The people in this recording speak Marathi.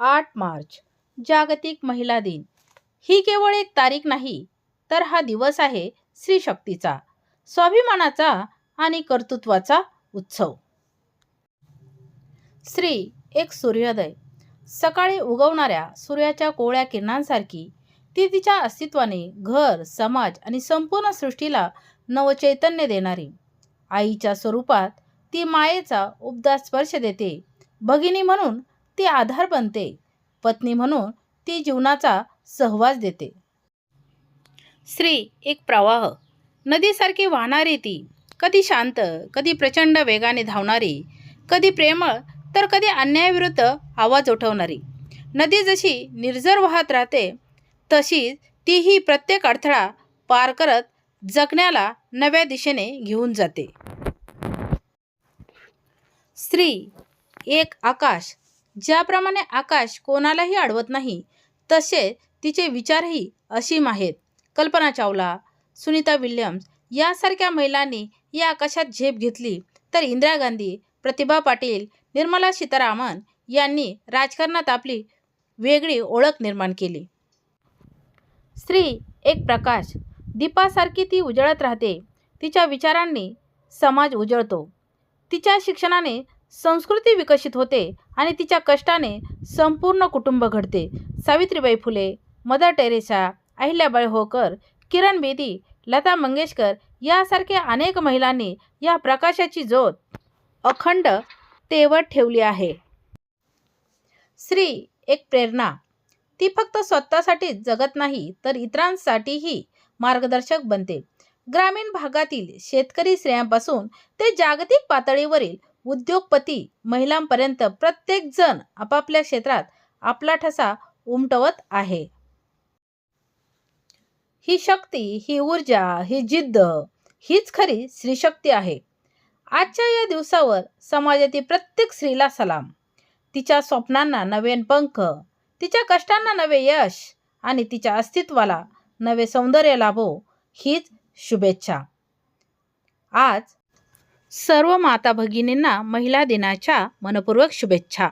आठ मार्च जागतिक महिला दिन. ही केवळ एक तारीख नाही तर हा दिवस आहे स्त्री शक्तीचा स्वाभिमानाचा आणि कर्तृत्वाचा उत्सव. स्त्री एक सूर्योदय. सकाळी उगवणाऱ्या सूर्याच्या कोवळ्या किरणांसारखी ती तिच्या अस्तित्वाने घर समाज आणि संपूर्ण सृष्टीला नवचैतन्य देणारी. आईच्या स्वरूपात ती मायेचा उपदा स्पर्श देते भगिनी म्हणून ती आधार बनते. पत्नी म्हणून ती जीवनाचा सहवास देते. स्त्री एक प्रवाह. नदीसारखी वाहणारी ती. कधी शांत कधी प्रचंड वेगाने धावणारी. कधी प्रेमळ तर कधी अन्यायाविरुद्ध आवाज उठवणारी. नदी जशी निर्जर वाहत राहते तशीच तीही प्रत्येक अडथळा पार करत जगण्याला नव्या दिशेने घेऊन जाते. स्त्री एक आकाश. ज्याप्रमाणे आकाश कोणालाही अडवत नाही तसे तिचे विचारही असीम आहेत. कल्पना चावला सुनीता विल्यम्स यासारख्या महिलांनी या आकाशात झेप घेतली तर इंदिरा गांधी प्रतिभा पाटील निर्मला सीतारामन यांनी राजकारणात आपली वेगळी ओळख निर्माण केली. स्त्री एक प्रकाश दीपासारखी ती उजळत राहते तिच्या विचारांनी समाज उजळतो. तिच्या शिक्षणाने संस्कृती विकसित होते आणि तिच्या कष्टाने संपूर्ण कुटुंब घडते. सावित्रीबाई फुले मदर टेरेसा अहिल्याबाई होकर किरण बेदी लता मंगेशकर यासारख्या अनेक महिलांनी या प्रकाशाची ज्योत अखंड तेवत ठेवली आहे. स्त्री एक प्रेरणा. ती फक्त स्वतःसाठीच जगत नाही तर इतरांसाठीही मार्गदर्शक बनते. ग्रामीण भागातील शेतकरी स्त्रियांपासून ते जागतिक पातळीवरील उद्योगपती महिलांपर्यंत प्रत्येकजण आपापल्या क्षेत्रात आपला ठसा उमटवत आहे. ही शक्ती ही ऊर्जा ही जिद्द हीच खरी स्त्रीशक्ती आहे. आजच्या या दिवसावर समाजातील प्रत्येक स्त्रीला सलाम. तिच्या स्वप्नांना नवेन पंख तिच्या कष्टांना नवे यश आणि तिच्या अस्तित्वाला नवे सौंदर्य लाभो हीच शुभेच्छा. आज सर्व माता भगिनींना महिला दिनाच्या मनपूर्वक शुभेच्छा.